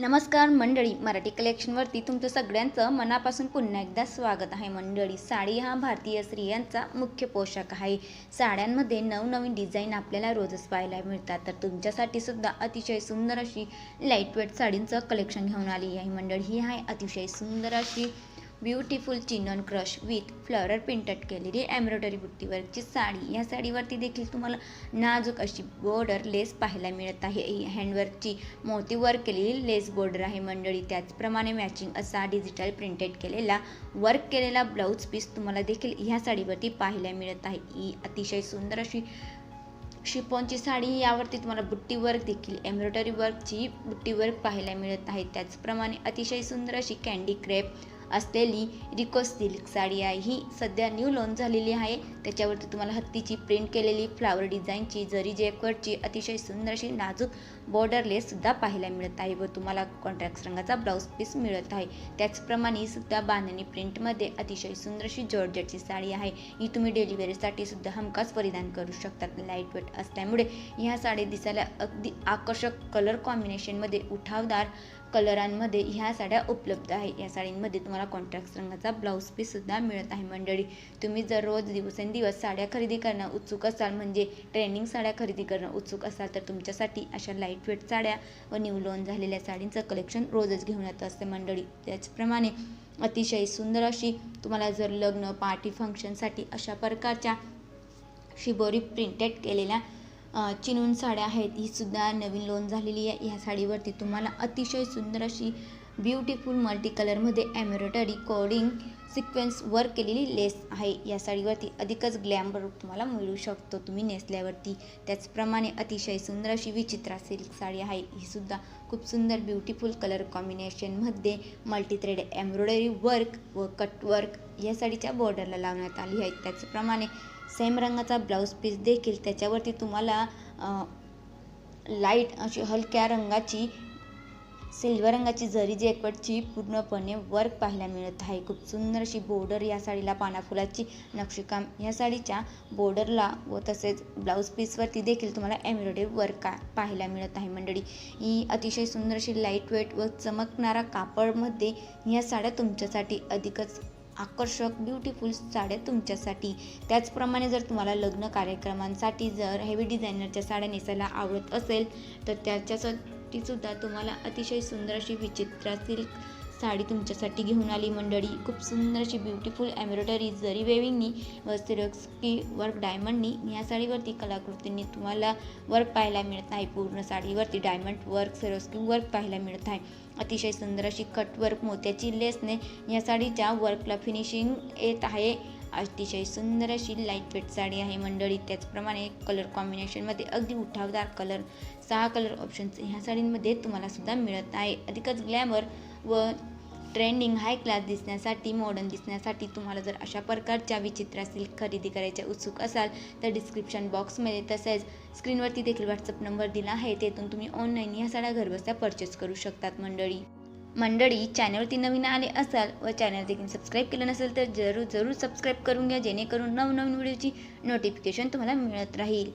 नमस्कार मंडळी मराठी कलेक्शनवरती तुमचं सगळ्यांचं मनापासून पुन्हा एकदा स्वागत आहे. मंडळी साडी हा भारतीय स्त्रियांचा मुख्य पोशाख आहे. साड्यांमध्ये नवनवीन डिझाईन आपल्याला रोजच पाहायला मिळतात. तर तुमच्यासाठी सुद्धा अतिशय सुंदर अशी लाईटवेट साडींचं कलेक्शन घेऊन आली आहे. मंडळी ही आहे अतिशय सुंदर अशी beautiful chinon crush with floral printed केलेली एम्ब्रॉयडरी बुट्टीवरची साडी. या साडीवरती देखील तुम्हाला नाजूक अशी बॉर्डर लेस पाहायला मिळत आहे. ही हँडवर्कची मोती वर्क केलेली लेस बॉर्डर आहे मंडळी. त्याचप्रमाणे मॅचिंग असा डिजिटल प्रिंटेड केलेला वर्क केलेला ब्लाऊज पीस तुम्हाला देखील ह्या साडीवरती पाहायला मिळत आहे. ही अतिशय सुंदर अशी शिपॉनची साडी यावरती तुम्हाला बुट्टी वर्क देखील एम्ब्रॉयडरी वर्कची बुट्टी वर्क पाहायला मिळत आहे. त्याचप्रमाणे अतिशय सुंदर अशी कॅन्डी क्रेप असलेली रिको सिल्क साडी आहे. ही सध्या न्यू लॉन्च झालेली आहे. त्याच्यावरती तुम्हाला हत्तीची प्रिंट केलेली फ्लावर डिझाईनची जरी जेकवरची अतिशय सुंदर अशी नाजूक बॉर्डरलेससुद्धा पाहायला मिळत आहे व तुम्हाला कॉन्ट्रॅक्ट रंगाचा ब्लाऊज पीस मिळत आहे. त्याचप्रमाणे सुद्धा बांधणी प्रिंटमध्ये अतिशय सुंदर अशी जॉर्जेटची साडी आहे. ही तुम्ही डेलिव्हरीसाठी सुद्धा हमखास परिधान करू शकतात. लाइट वेट असल्यामुळे ह्या साडी दिसायला अगदी आकर्षक कलर कॉम्बिनेशनमध्ये उठावदार कलरांमध्ये ह्या साड्या उपलब्ध आहे. या साडींमध्ये तुम्हाला कॉन्ट्रॅक्ट रंगाचा ब्लाऊज पीससुद्धा मिळत आहे मंडळी. तुम्ही जर रोज दिवसेंदिवस साड्या खरेदी करणं उत्सुक असाल म्हणजे ट्रेंडिंग साड्या खरेदी करणं उत्सुक असाल तर तुमच्यासाठी अशा लाइट वेट साड्या व न्यू लॉन्च झालेल्या साडींचं कलेक्शन रोजच घेऊन येत असते मंडळी. त्याचप्रमाणे अतिशय सुंदर अशी तुम्हाला जर लग्न पार्टी फंक्शनसाठी अशा प्रकारच्या शिबोरी प्रिंटेड केलेल्या चिनून साड्या आहेत ही सुद्धा नवीन लोन झालेली आहे. ह्या साडीवरती तुम्हाला अतिशय सुंदर अशी ब्युटिफुल मल्टी कलरमध्ये एम्ब्रॉयडरी कोडिंग सिक्वेन्स वर्क केलेली लेस आहे. या साडीवरती अधिकच ग्लॅमर तुम्हाला मिळू शकतो. तुम्ही नेसल्यावरती त्याचप्रमाणे अतिशय सुंदर अशी विचित्रा सिल्क साडी आहे. ही सुद्धा खूप सुंदर ब्युटिफुल कलर कॉम्बिनेशनमध्ये मल्टी थ्रेड एम्ब्रॉयडरी वर्क व कट वर्क या साडीच्या बॉर्डरला लावण्यात आली आहे. त्याचप्रमाणे सेम रंगाचा ब्लाऊज पीस देखील त्याच्यावरती तुम्हाला लाइट अशी हलक्या रंगाची सिल्वर रंगाची जरी जॅकेटची पूर्णपणे वर्क पाहायला मिळत आहे. खूप सुंदर अशी बॉर्डर या साडीला पानाफुलाची नक्षीकाम या साडीच्या बॉर्डरला व तसेच ब्लाऊज पीसवरती देखील तुम्हाला एम्ब्रॉयडरी वर्क का पाहायला मिळत आहे मंडळी. ही अतिशय सुंदर अशी लाइट वेट व चमकणारा कापडमध्ये या साड्या तुमच्यासाठी अधिकच आकर्षक ब्युटिफुल साड्या तुमच्यासाठी. त्याचप्रमाणे जर तुम्हाला लग्न कार्यक्रमांसाठी जर हेवी डिझायनरच्या साड्या नेसायला आवडत असेल तर त्याच्यासाठी सुद्धा तुम्हाला अतिशय सुंदर अशी विचित्र सिल्क साडी तुमच्यासाठी घेऊन आली मंडळी. खूप सुंदर अशी ब्युटिफुल एम्ब्रॉयडरी जरी वेविंगनी व सिरक्सकी वर्क डायमंडनी या साडीवरती कलाकृतींनी तुम्हाला वर्क पाहायला मिळत आहे. पूर्ण साडीवरती डायमंड वर्क सिरोस्की वर्क पाहायला मिळत आहे. अतिशय सुंदर अशी कट वर्क मोत्याची लेसने या साडीच्या वर्कला फिनिशिंग येत आहे. अतिशय सुंदर अशी लाइट वेट साडी आहे मंडळी. त्याचप्रमाणे कलर कॉम्बिनेशनमध्ये अगदी उठावदार कलर सहा कलर ऑप्शन्स ह्या साडींमध्ये तुम्हाला सुद्धा मिळत आहे. अधिकच ग्लॅमर व ट्रेंडिंग हाय क्लास दिसण्यासाठी मॉडर्न दिसण्यासाठी तुम्हाला जर अशा प्रकारच्या विचित्र सिल्क खरेदी करायच्या उत्सुक असाल तर डिस्क्रिप्शन बॉक्समध्ये तसेच स्क्रीनवरती देखील व्हॉट्सअप नंबर दिला आहे. तेथून तुम्ही ऑनलाईन या साड्या घरबसल्या परचेस करू शकतात मंडळी. मंडळी चॅनलवरती नवीन आले असाल व चॅनल देखील सबस्क्राईब केलं नसेल तर जरूर जरूर सबस्क्राईब करून घ्या जेणेकरून नवनवीन व्हिडिओची नोटिफिकेशन तुम्हाला मिळत राहील.